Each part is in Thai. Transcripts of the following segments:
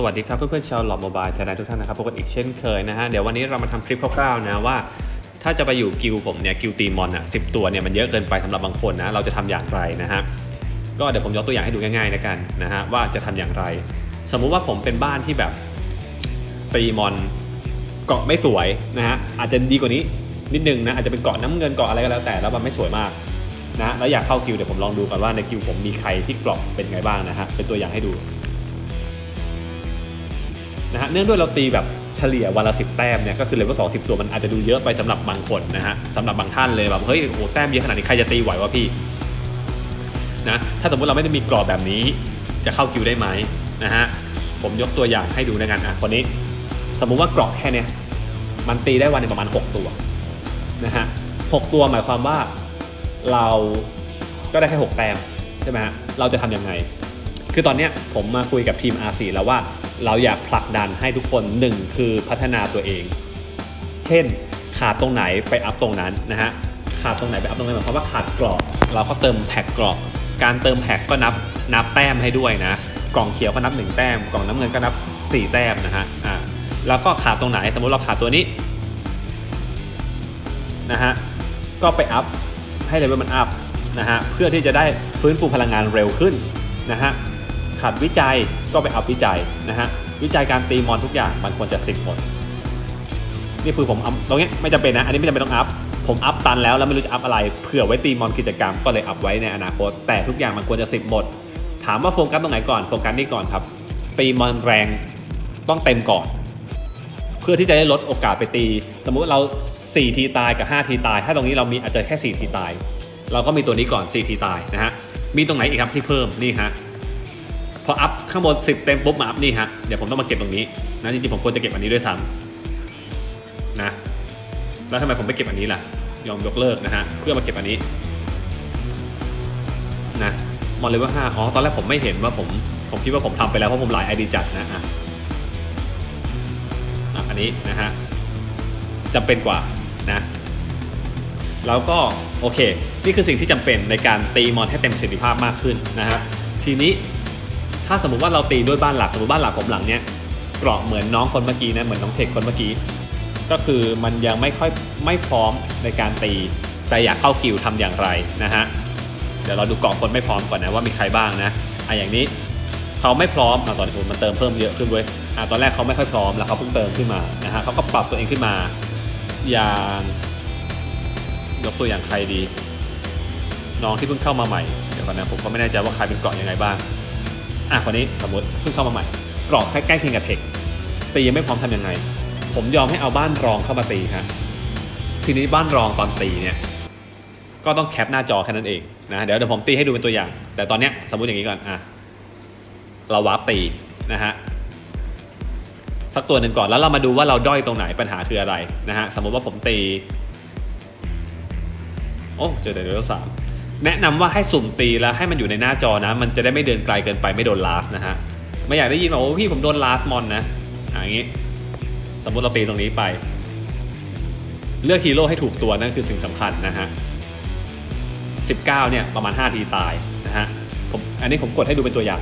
สวัสดีครับเพื่อนๆชาวหลอดโมบายไทยแลนด์ทุกท่านนะครับพบกันอีกเช่นเคยนะฮะเดี๋ยววันนี้เรามาทำคลิปคร่าวๆนะว่า ถ้าจะไปอยู่กิลผมเนี่ยกิลตีมอนอะสิตัวเนี่ยมันเยอะเกินไปสำหรับบางคนนะเราจะทำอย่างไรนะฮะก็เดี๋ยวผมยกตัวอย่างให้ดูง่ายๆแล้วกันนะฮะว่าจะทำอย่างไร สมมุติว่าผมเป็นบ้านที่แบบตีมอนเกาะไม่สวยนะฮะอาจจะดีกว่านี้นิดนึงนะอาจจะเป็นเกาะน้ำเงินเกาะอะไรก็แล้วแต่แล้วมันไม่สวยมากนะแล้วอยากเข้ากิลเดี๋ยวผมลองดูก่อนว่าในกิลผมมีใครที่เกราะเป็นไงบ้างนะฮะเป็นตัวอย่างให้ดู นะฮะเนื่องด้วยเราตีแบบเฉลี่ยวันละสิบแต้มเนี่ยก็คือเลเวลสองสิบตัวมันอาจจะดูเยอะไปสำหรับบางคนนะฮะสำหรับบางท่านเลยแบบเฮ้ยโอ้โหแต้มเยอะขนาดนี้ใครจะตีไหววะพี่นะถ้าสมมติเราไม่ได้มีกรอบแบบนี้ จะเข้ากิวได้ไหมนะฮะผมยกตัวอย่างให้ดูในงานอะคนนี้ สมมุติว่ากรอบแค่เนี้ยมันตีได้วันหนึงประมาณ 6 ตัวนะฮะหกตัวหมายความว่าเราก็ได้แค่6แต้มใช่ไหมฮะเราจะทำยังไง คือตอนเนี้ยผมมาคุยกับทีม R4 แล้วว่า เราอยากผลักดันให้ทุกคนหนึ่งคือพัฒนาตัวเอง เช่น ขาดตรงไหนไปอัพตรงนั้นนะฮะขาดตรงไหนไปอัพตรงนั้นหมายความว่าขาดกรอบเราก็เติมแพ็กกรอบการเติมแพ็กก็นับนับแต้มให้ด้วยนะ กล่องเขียวก็นับ 1 แต้ม กล่องน้ำเงินก็นับ 4 แต้มนะฮะอ่าแล้วก็ขาดตรงไหนสมมุติเราขาดตัวนี้นะฮะก็ไปอัพให้เลเวลมันอัพนะฮะเพื่อที่จะได้ฟื้นฟูพลังงานเร็วขึ้นนะฮะขาดวิจัย ก็ไปอัพวิจัยนะฮะวิจัยการตีมอนทุกอย่างมันควรจะสิบหมดนี่คือผมอัพตรงเนี้ยไม่จำเป็นนะ อันนี้ไม่จำเป็นต้องอัพผมอัพตันแล้วแล้วไม่รู้จะอัพอะไรเผื่อไว้ตีมอนกิจกรรมก็เลยอัพไว้ในอนาคต แต่ทุกอย่างมันควรจะสิบหมด ถามว่าโฟกัสตรงไหนก่อนโฟกัสนี่ก่อนครับ ตีมอนแรงต้องเต็มก่อน เพื่อที่จะได้ลดโอกาสไปตี สมมุติเรา 4 ทีตายกับ 5 ทีตาย ถ้าตรงนี้เรามีอาจจะแค่ 4 ทีตาย เราก็มีตัวนี้ก่อน 4 ทีตายนะฮะมีตรงไหนอีกครับที่เพิ่มนี่ฮะ พออัพข้างบน10เต็มปุ๊บมาอัพนี่ฮะเดี๋ยวผมต้องมาเก็บตรงนี้นะจริงๆผมควรจะเก็บอันนี้ด้วยซ้ำนะแล้วทำไมผมไม่เก็บอันนี้ล่ะ ยอมยกเลิกนะฮะเพื่อมาเก็บอันนี้นะมอนเลเวลห้าอ๋อตอนแรกผมไม่เห็นว่าผมผมคิดว่าผมทำไปแล้วเพราะผมหลายไอดีจัดนะฮะอันนี้นะฮะจำเป็นกว่านะแล้วก็โอเค นี่คือสิ่งที่จำเป็นในการตีมอนให้เต็มประสิทธิภาพมากขึ้นนะฮะทีนี้ ถ้าสมมติว่าเราตีด้วยบ้านหลักสมมติบ้านหลักผมหลังเนี้ยเกราะเหมือนน้องคนเมื่อกี้นะเหมือนน้องเทคคนเมื่อกี้ ก็คือมันยังไม่ค่อยไม่พร้อมในการตี แต่อยากเข้ากิวทำอย่างไรนะฮะเดี๋ยวเราดูเกราะคนไม่พร้อมก่อนนะว่ามีใครบ้างนะอะอย่างนี้เขาไม่พร้อมอะตอนนี้ผมมันเติมเพิ่มเยอะขึ้นเว้ยอะตอนแรกเขาไม่ค่อยพร้อมแล้วเขาเพิ่งเติมขึ้นมานะฮะเขาก็ปรับตัวเองขึ้นมา อย่างยกตัวอย่างใครดี น้องที่เพิ่งเข้ามาใหม่เดี๋ยวก่อนนะผมก็ไม่แน่ใจว่าใครเป็นเกราะยังไงบ้าง อะคนนี้สมมติเพิ่งเข้ามาใหม่ กรอกใกล้เคียงกับเทคตียังไม่พร้อมทำยังไง ผมยอมให้เอาบ้านรองเข้ามาตีครับทีนี้บ้านรองตอนตีเนี่ยก็ต้องแคปหน้าจอแค่นั้นเองนะเดี๋ยวเดี๋ยวผมตีให้ดูเป็นตัวอย่าง แต่ตอนเนี้ยสมมติอย่างนี้ก่อนอะเราวาร์ปตีนะฮะสักตัวหนึ่งก่อนแล้วเรามาดูว่าเราด้อยตรงไหนปัญหาคืออะไรนะฮะสมมติว่าผมตี โอ้เจอเดลสาม แนะนำว่าให้สุ่มตีแล้วให้มันอยู่ในหน้าจอนะ มันจะได้ไม่เดินไกลเกินไปไม่โดนลาสนะฮะไม่อยากได้ยินว่าโอ้พี่ผมโดนลาสมอนนะอย่างนี้ สมมติเราตีตรงนี้ไป เลือกฮีโร่ให้ถูกตัวนั่นคือสิ่งสำคัญนะฮะ19 เนี่ยประมาณ 5 ทีตายนะฮะผมอันนี้ผมกดให้ดูเป็นตัวอย่าง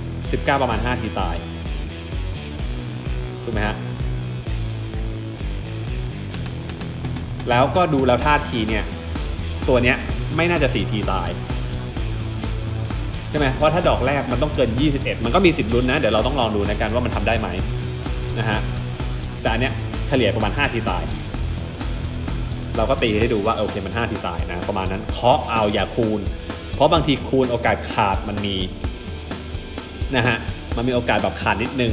19 ประมาณ 5 ทีตายถูกไหมฮะแล้วก็ดูแล้วท่าทีเนี่ยตัวเนี้ย ไม่น่าจะ4ทีตายใช่ไหมเพราะถ้าดอกแรกมันต้องเกิน 21 มันก็มีสิทธิ์ลุ้นนะ เดี๋ยวเราต้องลองดูในการว่ามันทำได้ไหมนะฮะแต่อันเนี้ยเฉลี่ยประมาณ 5 ทีตาย เราก็ตีให้ดูว่าโอเคมัน 5 ทีตายนะ ประมาณนั้นเคาะเอาอย่าคูณ เพราะบางทีคูณโอกาสขาดมันมีนะฮะมันมีโอกาสแบบขาดนิดนึง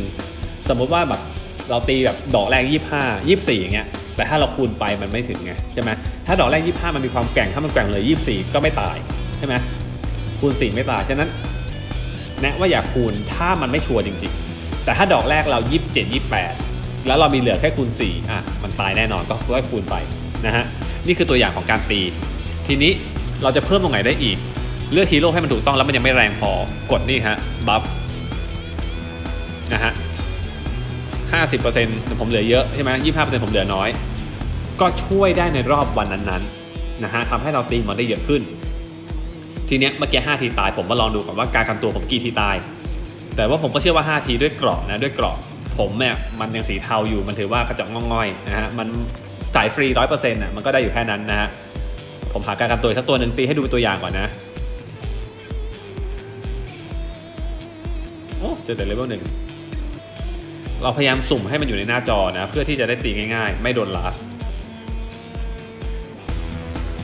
สมมุติว่าแบบเราตีแบบดอกแรก 25 24อย่างเงี้ย แต่ถ้าเราคูณไปมันไม่ถึงไงใช่ไหมถ้าดอกแรก 25 มันมีความแกร่งถ้ามันแกร่งเลย 24 ก็ไม่ตายใช่ไหมคูณ 4 ไม่ตาย ฉะนั้นแนะว่าอย่าคูณถ้ามันไม่ชัวร์จริง ๆ แต่ถ้าดอกแรกเรา 27 28 แล้วเรามีเหลือแค่คูณ 4 อะ มันตายแน่นอนก็ค่อยคูณไปนะฮะนี่คือตัวอย่างของการตี ทีนี้เราจะเพิ่มตรงไหนได้อีก เลือกฮีโร่ให้มันถูกต้องแล้วมันยังไม่แรงพอกดนี่ฮะบัฟนะฮะ 50%ผมเหลือเยอะใช่ไหม25%ผมเหลือน้อย ก็ช่วยได้ในรอบวันนั้นๆนะฮะทำให้เราตีมันได้เยอะขึ้น ทีเนี้ยเมื่อกี้5ทีตาย ผมมาลองดูก่อนว่าการกันตัวผมกี่ทีตาย แต่ว่าผมก็เชื่อว่า 5 ทีด้วยกรอบนะด้วยกรอบผมเนี่ยมันยังสีเทาอยู่มันถือว่ากระจกง่อยๆนะฮะมันจ่ายฟรีร้อยเปอร์เซ็นต์อะมันก็ได้อยู่แค่นั้นนะฮะผมหาการกันตัวสักตัวหนึ่งตีให้ดูเป็นตัวอย่างก่อนนะโอ้เจอแต่เลเวลหนึ่ง เราพยายามสุ่มให้มันอยู่ในหน้าจอนะ เพื่อที่จะได้ตีง่าย ๆ ไม่โดนลาส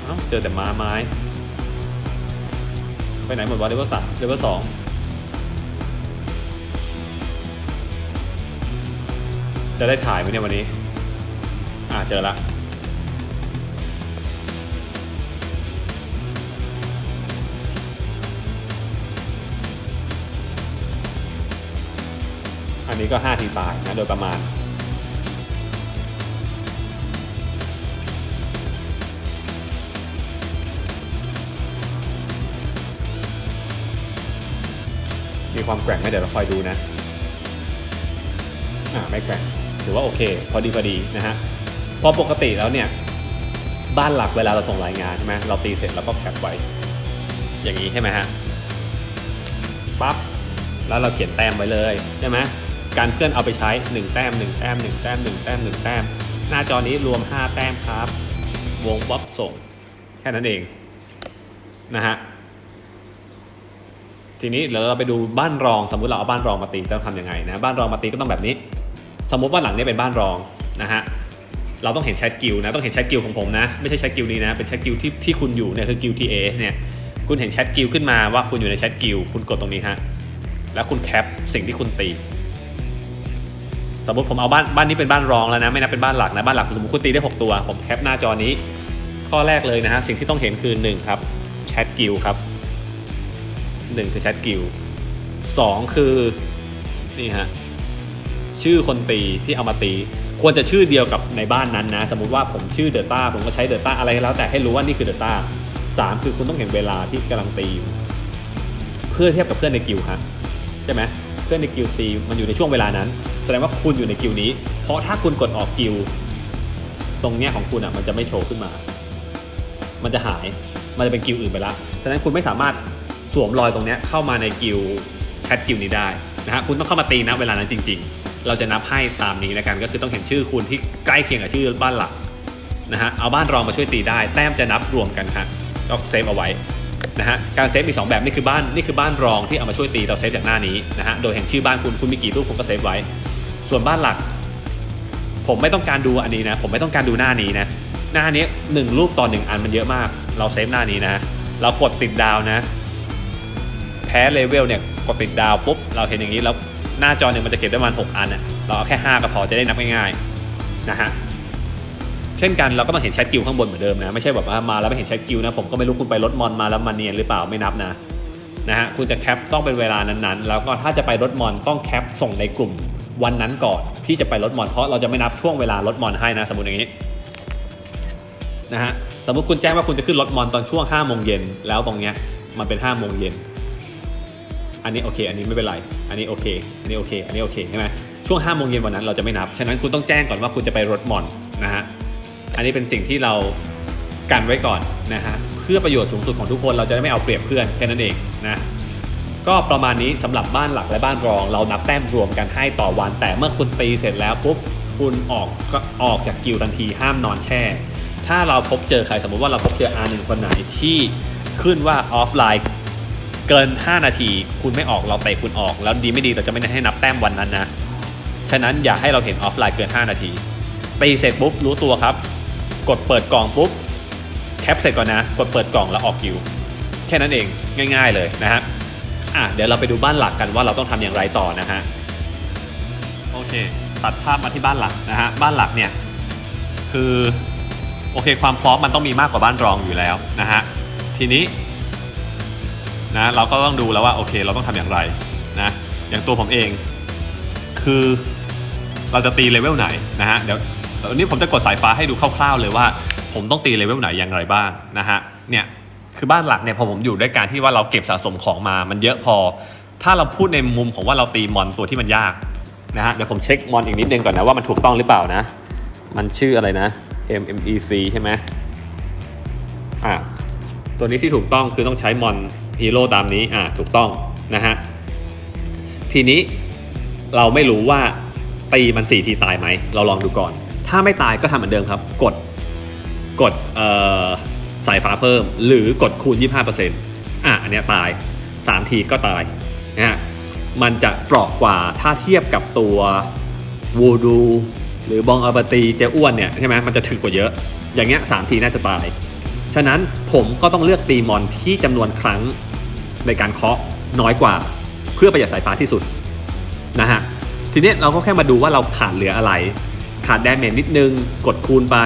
เอ้าเจอแต่ม้าไม้ ไปไหนหมดวะเลเวลสามเลเวลสองจะได้ถ่ายไหมเนี่ยวันนี้ อ่าเจอละ นนี้ก็5ทีตายนะโดยประมาณ มีความแกร่งไหมเดี๋ยวเราคอยดูนะ อ่าไม่แกร่งถือว่าโอเค พอดีพอดีนะฮะเพอปกติแล้วเนี่ย บ้านหลักเวลาเราส่งรายงานใช่ไหมเราตีเสร็จเราก็แคปไว้ อย่างนี้ใช่ไหมฮะปั๊บแล้วเราเขียนแต้มไว้เลยใช่ไหม การเพื่อนเอาไปใช้ 1 แต้ม 1 แต้ม 1 แต้ม 1 แต้ม 1 แต้ม หน้าจอนี้รวม 5 แต้มครับ วงป๊อปส่ง แค่นั้นเองนะฮะทีนี้เดี๋ยวเราไปดูบ้านรองสมมุติเราเอาบ้านรองมาตีต้องทำยังไงนะบ้านรองมาตีก็ต้องแบบนี้ สมมติว่าหลังนี้เป็นบ้านรองนะฮะเราต้องเห็นแชทกิลนะต้องเห็นแชทกิลของผมนะไม่ใช่แชทกิลนี้นะเป็นแชทกิลที่ที่คุณอยู่เนี่ยคือกิลทีเอเนี่ยคุณเห็นแชทกิลขึ้นมาว่าคุณอยู่ในแชทกิลคุณกดตรงนี้ฮะแล้วคุณแคปสิ่งที่คุณตี สมมติผมเอาบ้านบ้านนี้เป็นบ้านรองแล้วนะไม่นับเป็นบ้านหลักนะบ้านหลักสมมติคุณตีได้ 6 ตัว ผมแคปหน้าจอนี้ ข้อแรกเลยนะฮะสิ่งที่ต้องเห็นคือ1ครับแชทกิลครับหนึ่งคือแชทกิลสองคือนี่ฮะชื่อคนตีที่เอามาตี ควรจะชื่อเดียวกับในบ้านนั้นนะ สมมุติว่าผมชื่อเดอต้าผมก็ใช้เดอต้าอะไรแล้วแต่ให้รู้ว่านี่คือเดอต้าสามคือคุณต้องเห็นเวลาที่กำลังตี เพื่อเทียบกับเพื่อนในกิลฮะใช่ไหม พื่อนในกิลตีมันอยู่ในช่วงเวลานั้น แสดงว่าคุณอยู่ในกิลนี้ เพราะถ้าคุณกดออกกิลตรงเนี้ยของคุณอะมันจะไม่โชว์ขึ้นมา มันจะหาย มันจะเป็นกิลอื่นไปละฉะนั้นคุณไม่สามารถสวมรอยตรงเนี้ยเข้ามาในกิลแชทกิลนี้ได้นะฮะคุณต้องเข้ามาตีนะเวลานั้นจริง ๆ เราจะนับให้ตามนี้แล้วกันก็คือต้องเห็นชื่อคุณที่ใกล้เคียงกับชื่อบ้านหลักนะฮะเอาบ้านรองมาช่วยตีได้ แต้มจะนับรวมกันฮะก็เซฟเอาไว้ นะฮะการเซฟมีสองแบบนี่คือบ้านนี่คือบ้านรองที่เอามาช่วยตีเราเซฟจากหน้านี้นะฮะโดยเห็นชื่อบ้านคุณคุณมีกี่รูปคุณก็เซฟไว้ ส่วนบ้านหลัก ผมไม่ต้องการดูอันนี้นะ ผมไม่ต้องการดูหน้านี้นะ หน้านี้หนึ่งรูปต่อหนึ่งอันมันเยอะมาก เราเซฟหน้านี้นะ เรากดติดดาวนะ แพ้เลเวลเนี่ยกดติดดาวปุ๊บเราเห็นอย่างนี้แล้วหน้าจอหนึ่งมันจะเก็บได้ประมาณ6อันนะเราเอาแค่ 5 ก็พอจะได้นับง่ายๆนะฮะ เช่นกันเราก็ต้องเห็นแชทกิลข้างบนเหมือนเดิมนะไม่ใช่แบบว่ามาแล้วไม่เห็นแชทกิลนะผมก็ไม่รู้คุณไปลดมอนมาแล้วมาเนียนหรือเปล่าไม่นับนะนะฮะคุณจะแคปต้องเป็นเวลานั้นๆ แล้วก็ถ้าจะไปลดมอนต้องแคปส่งในกลุ่มวันนั้นก่อนที่จะไปลดมอนเพราะเราจะไม่นับช่วงเวลาลดมอนให้นะสมมติอย่างนี้นะฮะสมมติคุณแจ้งว่าคุณจะขึ้นรถมอนตอนช่วง5โมงเย็นแล้วตรงเนี้ยมันเป็น5โมงเย็นอันนี้โอเค อันนี้ไม่เป็นไร อันนี้โอเค อันนี้โอเค อันนี้โอเคใช่ไหมช่วง5โมงเย็นวันนั้นเราจะไม่นับ ฉะนั้นคุณต้องแจ้งก่อนว่าคุณจะไปรถมอนนะฮะ อันนี้เป็นสิ่งที่เรากันไว้ก่อนนะฮะเพื่อประโยชน์สูงสุดของทุกคนเราจะได้ไม่เอาเปรียบเพื่อนแค่นั้นเองนะก็ประมาณนี้สำหรับบ้านหลักและบ้านรอง เรานับแต้มรวมกันให้ต่อวัน แต่เมื่อคุณตีเสร็จแล้วปุ๊บคุณออกก็ออกจากกิลด์ทันทีห้ามนอนแช่ ถ้าเราพบเจอใครสมมุติว่าเราพบเจอ R1 คนไหนที่ขึ้นว่าออฟไลน์เกิน 5 นาที คุณไม่ออกเราเตะคุณออก แล้วดีไม่ดีเราจะไม่ได้ให้นับแต้มวันนั้นนะ ฉะนั้นอย่าให้เราเห็นออฟไลน์เกิน 5 นาทีตีเสร็จปุ๊บรู้ตัวครับ กดเปิดกล่องปุ๊บแคปเสร็จก่อนนะ กดเปิดกล่องแล้วออกกิวแค่นั้นเองง่าย ๆเลยนะฮะอะเดี๋ยวเราไปดูบ้านหลักกันว่าเราต้องทำอย่างไรต่อนะฮะโอเค ตัดภาพมาที่บ้านหลักนะฮะบ้านหลักเนี่ยคือโอเคความพร้อมมันต้องมีมากกว่าบ้านรองอยู่แล้วนะฮะทีนี้นะเราก็ต้องดูแล้วว่าโอเค เราต้องทำอย่างไรนะอย่างตัวผมเอง คือเราจะตีเลเวลไหนนะฮะเดี๋ยว วันนี้ผมจะกดสายฟ้าให้ดูคร่าวๆเลยว่า ผมต้องตีเลเวลไหนอย่างไรบ้างนะฮะเนี่ยคือบ้านหลักเนี่ยพอผมอยู่ด้วยการที่ว่าเราเก็บสะสมของมามันเยอะพอ ถ้าเราพูดในมุมของว่าเราตีมอนตัวที่มันยากนะฮะเดี๋ยวผมเช็คมอนอีกนิดนึงก่อนนะว่ามันถูกต้องหรือเปล่านะ มันชื่ออะไรนะ MMEC ใช่ไหมอ่าตัวนี้ที่ถูกต้องคือต้องใช้มอนฮีโร่ตามนี้อ่าถูกต้องนะฮะทีนี้เราไม่รู้ว่าตีมัน4ทีตายไหม เราลองดูก่อน ถ้าไม่ตายก็ทำเหมือนเดิมครับ กดกดเอ่อสายฟ้าเพิ่ม หรือกดคูณ 25%อะอันเนี้ยตาย 3 ทีก็ตายนะฮะมันจะเปราะกว่าถ้าเทียบกับตัววูดูหรือบองอาบตีเจ้อ้วนเนี่ยใช่ไหมมันจะถึกกว่าเยอะ อย่างเงี้ยสามทีน่าจะตาย ฉะนั้นผมก็ต้องเลือกตีมอนที่จำนวนครั้งในการเคาะน้อยกว่า เพื่อประหยัดสายฟ้าที่สุดนะฮะทีนี้เราก็แค่มาดูว่าเราขาดเหลืออะไร ขาดแดเมจนิดนึง กดคูณไป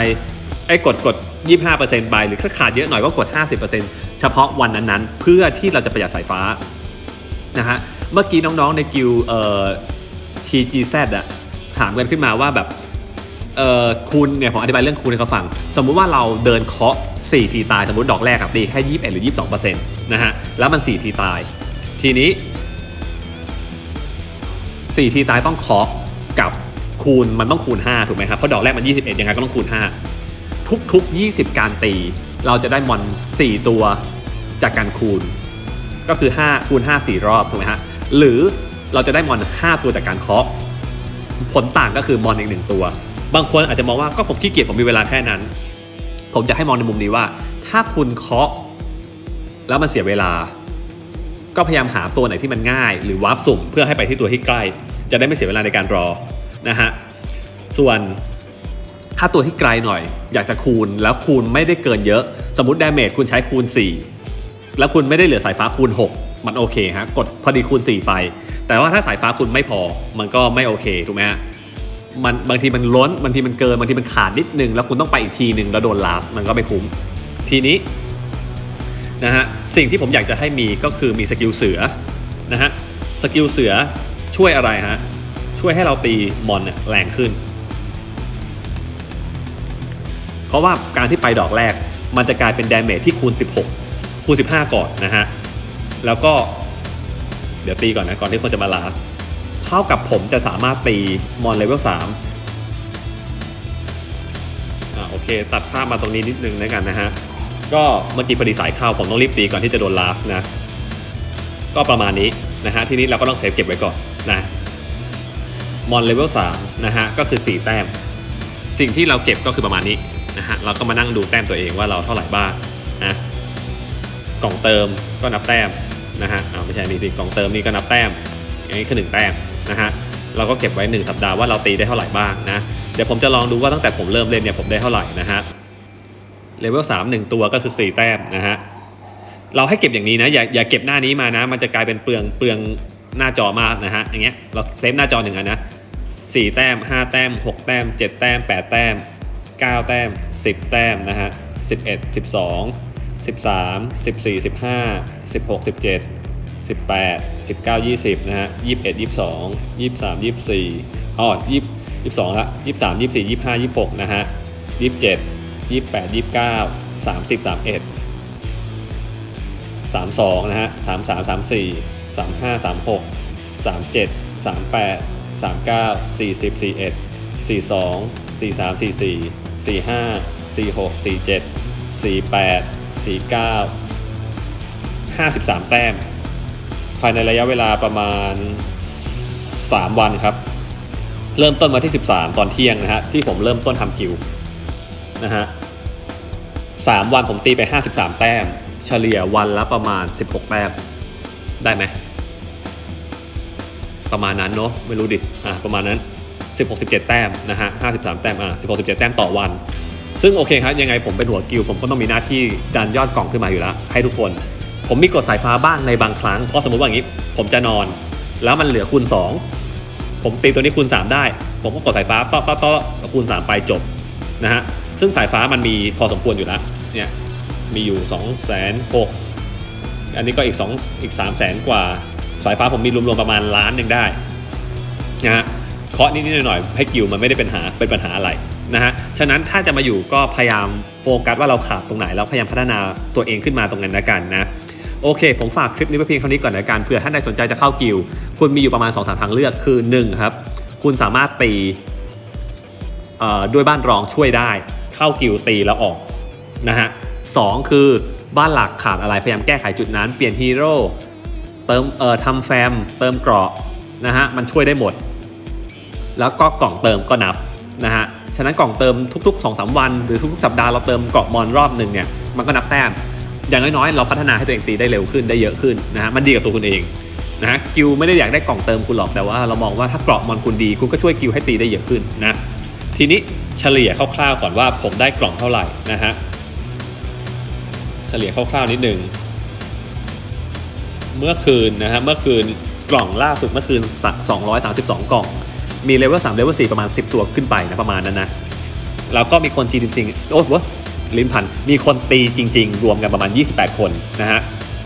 ไอ้กดกด 25%ไปหรือถ้าขาดเยอะหน่อยก็กด 50%เฉพาะวันนั้นๆ เพื่อที่เราจะประหยัดสายฟ้านะฮะเมื่อกี้น้องๆในกิลเอ่อ TGZ อะถามกันขึ้นมาว่าแบบเอ่อคูณเนี่ยผมอธิบายเรื่องคูณให้เขาฟัง สมมุติว่าเราเดินเคาะ4ทีตายสมมติดอกแรกครับตีแค่21หรือ22%นะฮะแล้วมัน 4 ทีตาย ทีนี้ 4 ทีตายต้องเคาะกับ คูณมันต้องคูณ 5 ถูกไหมครับเพราะดอกแรกมัน 21 ยังไงก็ต้องคูณ 5 ทุกๆ 20 การตี เราจะได้มอน 4 ตัวจากการคูณ ก็คือ 5 คูณ 5 4 รอบถูกไหมฮะหรือเราจะได้มอน 5 ตัวจากการเคาะผลต่างก็คือมอนอีกหนึ่งตัว บางคนอาจจะมองว่าก็ผมขี้เกียจผมมีเวลาแค่นั้น ผมจะให้มองในมุมนี้ว่า ถ้าคุณเคาะ แล้วมันเสียเวลา ก็พยายามหาตัวไหนที่มันง่าย หรือวาร์ปสุ่มเพื่อให้ไปที่ตัวที่ใกล้ จะได้ไม่เสียเวลาในการรอ นะฮะส่วนถ้าตัวที่ไกลหน่อย อยากจะคูณแล้วคูณไม่ได้เกินเยอะ สมมติดาเมจคุณใช้คูณ 4 แล้วคุณไม่ได้เหลือสายฟ้าคูณ 6 มันโอเคฮะกดพอดีคูณ 4 ไป แต่ว่าถ้าสายฟ้าคุณไม่พอมันก็ไม่โอเคถูกไหมฮะมันบางทีมันล้นบางทีมันเกินบางทีมันขาดนิดนึง แล้วคุณต้องไปอีกทีหนึ่งแล้วโดนลาสมันก็ไม่คุ้ม ทีนี้นะฮะสิ่งที่ผมอยากจะให้มีก็คือมีสกิลเสือนะฮะสกิลเสือช่วยอะไรฮะ ช่วยให้เราตีมอนเนี่ยแรงขึ้น เพราะว่าการที่ไปดอกแรก มันจะกลายเป็นดาเมจที่คูณ 16 คูณ 15 ก่อนนะฮะ แล้วก็ เดี๋ยวตีก่อนนะ ก่อนที่คนจะมาลาสเท่ากับผมจะสามารถตีมอนเลเวล3อ่าโอเค ตัดภาพมาตรงนี้นิดนึงแล้วกันนะฮะ ก็เมื่อกี้พอดีสายเข้าผมต้องรีบตีก่อนที่จะโดนลาฟนะ ก็ประมาณนี้นะฮะ ทีนี้เราก็ต้องเซฟเก็บไว้ก่อนนะ มอนเลเวล3นะฮะก็คือ 4 แต้ม สิ่งที่เราเก็บก็คือประมาณนี้นะฮะเราก็มานั่งดูแต้มตัวเองว่าเราเท่าไหร่บ้างนะกล่องเติมก็นับแต้มนะฮะอ้าวไม่ใช่นี่สิกล่องเติมนี่ก็นับแต้มอันนี้คือ1แต้มนะฮะเราก็เก็บไว้ 1 สัปดาห์ว่าเราตีได้เท่าไหร่บ้างนะเดี๋ยวผมจะลองดูว่าตั้งแต่ผมเริ่มเล่นเนี่ยผมได้เท่าไหร่นะฮะเลเวล3 1 ตัวก็คือ 4 แต้มนะฮะเราให้เก็บอย่างนี้นะอย่าอย่าเก็บหน้านี้มานะ มันจะกลายเป็นเปลืองเปลืองหน้าจอมากนะฮะอย่างเงี้ยเราเซฟหน้าจอหนึ่งอันนะ 4 แต้ม 5 แต้ม 6 แต้ม 7 แต้ม 8 แต้ม 9 แต้ม 10 แต้มนะฮะ11 12 13 14 15 16 17 18 19 20นะฮะ21 22 23 24อ๋อ20 22ละ23 24 25 26นะฮะ27 28 29 30 31 32นะฮะ33 34 35 36 37 38 39 40 41 42 43 44 45 46 47 48 49 53 แต้ม ภายในระยะเวลาประมาณ 3 วันครับ เริ่มต้นมาที่ 13 ตอนเที่ยงนะฮะ ที่ผมเริ่มต้นทำกิวนะฮะ3วันผมตีไป 53 แต้ม เฉลี่ยวันละประมาณ 16 แต้ม ได้ไหม ประมาณนั้นเนาะไม่รู้ดิอะประมาณนั้น 16 17 แต้มนะฮะ53 แต้มอะ16 17 แต้มต่อวัน ซึ่งโอเคครับยังไงผมเป็นหัวกิวผมก็ต้องมีหน้าที่ดันยอดกล่องขึ้นมาอยู่แล้วให้ทุกคน ผมมีกดสายฟ้าบ้างในบางครั้งเพราะสมมติว่าอย่างนี้ผมจะนอน แล้วมันเหลือคูณ 2 ผมตีตัวนี้คูณ 3 ได้ ผมก็กดสายฟ้าป๊อปป๊อปป๊อปคูณ 3 ไปจบนะฮะซึ่งสายฟ้ามันมีพอสมควรอยู่แล้วเนี่ยมีอยู่2องแสนหกอันนี้ก็อีก2อีก3ามแสนกว่า สายฟ้าผมมีรวมๆประมาณล้านหนึ่งได้นะฮะเคาะนิดๆหน่อยๆให้กิวมันไม่ได้เป็นหาเป็นปัญหาอะไรนะฮะฉะนั้นถ้าจะมาอยู่ก็พยายามโฟกัสว่าเราขาดตรงไหนแล้วพยายามพัฒนาตัวเองขึ้นมาตรงนั้นนะกันนะโอเค ผมฝากคลิปนี้ไว้เพียงเท่านี้ก่อนนะกันเผื่อท่านใดสนใจจะเข้ากิวคุณมีอยู่ประมาณ2อสทางเลือกคือ1ครับคุณสามารถตีเอ่อด้วยบ้านรองช่วยได้ เข้ากิวตีแล้วออกนะฮะสองคือบ้านหลักขาดอะไรพยายามแก้ไขจุดนั้นเปลี่ยนฮีโร่ เติมเอ่อทำแฟม เติมเกราะนะฮะมันช่วยได้หมด แล้วก็กล่องเติมก็นับนะฮะฉะนั้นกล่องเติมทุกๆ2อสวัน หรือทุกๆสัปดาห์เราเติมเกราะมอนรอบหนึ่งเนี่ยมันก็นับแต้มอย่างน้อยๆ เราพัฒนาให้ตัวเองตีได้เร็วขึ้นได้เยอะขึ้นนะฮะมันดีกับตัวคุณเองนะฮะกิลไม่ได้อยากได้กล่องเติมคุณหรอกแต่ว่าเรามองว่าถ้าเกราะมอนคุณดีคุณก็ช่วยกิลให้ตีได้เยอะขึ้นนะทีนี้เฉลี่ยคร่าวๆก่อนว่าผมได้กล่องเท่าไหร่นะฮะเฉลี่ยคร่าวๆนิดหนึ่ง เมื่อคืนนะฮะเมื่อคืนกล่องล่าสุดเมื่อคืนสะ232 กล่อง มีเลเวล3เลเวล4ประมาณ 10 ตัวขึ้นไปนะประมาณนั้นนะแล้วก็มีคนจีนจริงๆโอ้โหลิ้นพันมีคนตีจริง ๆ รวมกันประมาณ 28 คนนะฮะ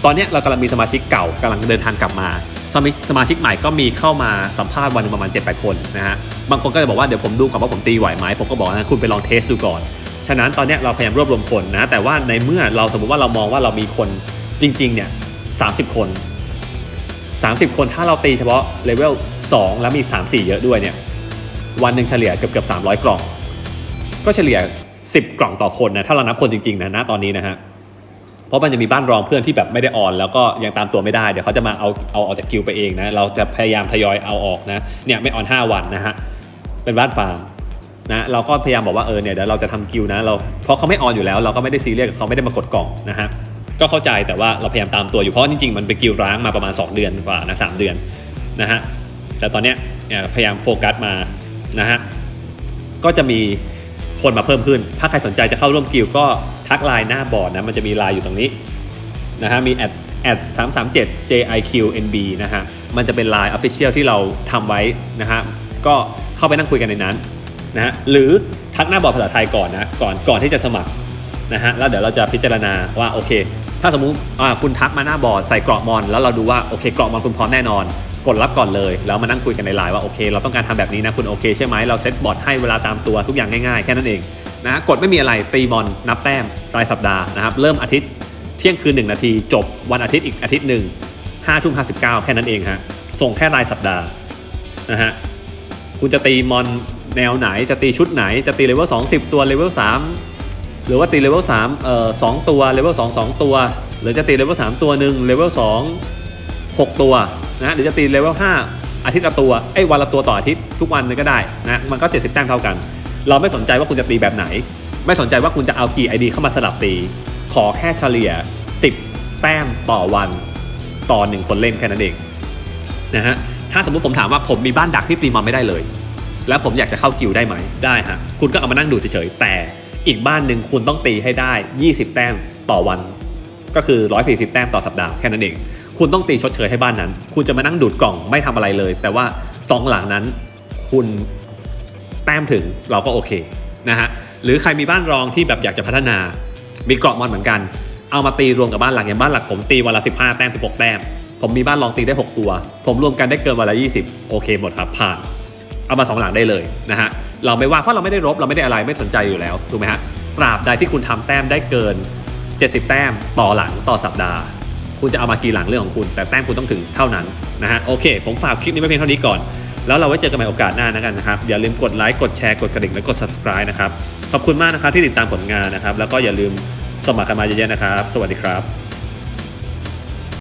ตอนนี้เรากำลังมีสมาชิกเก่ากำลังเดินทางกลับมาสมาชิกสมาชิกใหม่ก็มีเข้ามาสัมภาษณ์วันหนึงประมาณ 7-8 คนนะฮะบางคนก็จะบอกว่าเดี๋ยวผมดูก่อนว่าผมตีไหวไหมผมก็บอกนะคุณไปลองเทสดูก่อน ฉะนั้นตอนนี้เราพยายามรวบรวมคนนะแต่ว่าในเมื่อเราสมมติว่าเรามองว่าเรามีคนจริงๆเนี่ย 30 คน 30 คนถ้าเราตีเฉพาะเลเวล2แล้วมี 3 4 เยอะด้วยเนี่ยวันหนึ่งเฉลี่ยเกือบเกือบ300 กล่อง ก็เฉลี่ย 10 กล่องต่อคนนะถ้าเรานับคนจริงๆนะณตอนนี้นะฮะเพราะมันจะมีบ้านรองเพื่อนที่แบบไม่ได้ออน แล้วก็ยังตามตัวไม่ได้เดี๋ยวเขาจะมาเอาเอาออกจากกิวไปเองนะเราจะพยายามทยอยเอาออกนะเนี่ยไม่ออน 5 วันนะฮะเป็นบ้านฟาร์มนะเราก็พยายามบอกว่าเออเนี่ยเดี๋ยวเราจะทำกิวนะเราเพราะเขาไม่ออนอยู่แล้ว เราก็ไม่ได้ซีเรียสกับเขาไม่ได้มากดกล่องนะฮะ ก็เข้าใจแต่ว่าเราพยายามตามตัวอยู่เพราะจริงๆมันเป็นกิวร้างมาประมาณ 2 เดือนกว่านะสเดือนนะฮะแต่ตอนเนี้ยพยายามโฟกัสมานะฮะก็จะมีคนมาเพิ่มขึ้น ถ้าใครสนใจจะเข้าร่วมกิวก็ทักไลน์หน้าบอร์ดนะมันจะมีไลน์อยู่ตรงนี้นะฮะมีแอดแอดสามสามเจ็ด JIQNB นะฮะมันจะเป็นไลน์ Official ที่เราทำไว้นะฮะก็เข้าไปนั่งคุยกันในนั้นนะฮะหรือทักหน้าบอร์ดภาษาไทยก่อนนะก่อนก่อนที่จะสมัครนะฮะแล้วเดี๋ยวเราจะพิจารณาว่าโอเค ถ้าสมมุติคุณทักมาหน้าบอร์ดใส่กรอกมอน แล้วเราดูว่าโอเคกรอกมอนคุณพร้อมแน่นอน กดรับก่อนเลย แล้วมานั่งคุยกันในไลน์ว่าโอเค เราต้องการทำแบบนี้นะคุณโอเคใช่ไหมเราเซตบอร์ดให้เวลาตามตัวทุกอย่างง่ายๆ แค่นั้นเองนะกดไม่มีอะไรตีมอนนับแต้มรายสัปดาห์นะครับเริ่มอาทิตย์เที่ยงคืน1นาทีจบวันอาทิตย์อีกอาทิตย์หนึ่งห้าทุ่มห้าสิบเก้าแค่นั้นเองฮะส่งแค่รายสัปดาห์นะฮะคุณจะตีมอนแนวไหนจะตีชุดไหนจะตีเลเวล2 10ตัวเลเวล3 หรือว่าตีเลเวล3เอ่อ2ตัวเลเวล2 2ตัว หรือจะตีเลเวล3ตัวหนึ่งเลเวล2 6ตัวนะหรือจะตีเลเวล5อาทิตย์ละตัวไอ้วันละตัวต่ออาทิตย์ทุกวันนึงก็ได้นะมันก็ 70 แต้มเท่ากัน เราไม่สนใจว่าคุณจะตีแบบไหน ไม่สนใจว่าคุณจะเอากี่ ID เข้ามาสลับตี ขอแค่เฉลี่ย 10 แต้มต่อวันต่อหนึ่งคนเล่นแค่นั้นเองนะฮะถ้าสมมติผมถามว่าผมมีบ้านดักที่ตีมอนไม่ได้เลย แล้วผมอยากจะเข้ากิวได้ไหมได้ฮะคุณก็เอามานั่งดูเฉยๆแต่ อีกบ้านหนึ่งคุณต้องตีให้ได้ 20 แต้มต่อวัน ก็คือ 140 แต้มต่อสัปดาห์แค่นั้นเอง คุณต้องตีชดเชยให้บ้านนั้น คุณจะมานั่งดูดกล่องไม่ทำอะไรเลย แต่ว่าสองหลังนั้น คุณแต้มถึงเราก็โอเคนะฮะหรือใครมีบ้านรองที่แบบอยากจะพัฒนา มีเกราะมอนเหมือนกัน เอามาตีรวมกับบ้านหลักอย่างบ้านหลักผมตีวันละ15 แต้ม16 แต้ม ผมมีบ้านรองตีได้ 6 ตัว ผมรวมกันได้เกินวันละ 20 โอเคหมดครับผ่าน เอามาสองหลังได้เลยนะฮะ เราไม่ว่าเพราะเราไม่ได้รบเราไม่ได้อะไรไม่สนใจอยู่แล้วถูกไหมฮะตราบใดที่คุณทำแต้มได้เกิน 70 แต้มต่อหลังต่อสัปดาห์ คุณจะเอามากี่หลังเรื่องของคุณ แต่แต้มคุณต้องถึงเท่านั้นนะฮะโอเค ผมฝากคลิปนี้ไว้เพียงเท่านี้ก่อนแล้วเราไว้เจอกันใหม่โอกาสหน้านะกันนะครับ อย่าลืมกดไลค์ กดแชร์ กดกระดิ่ง และกด subscribe นะครับ ขอบคุณมากนะครับที่ติดตามผลงานนะครับ แล้วก็อย่าลืมสมัครกันมาเยอะๆนะครับ สวัสดีครับ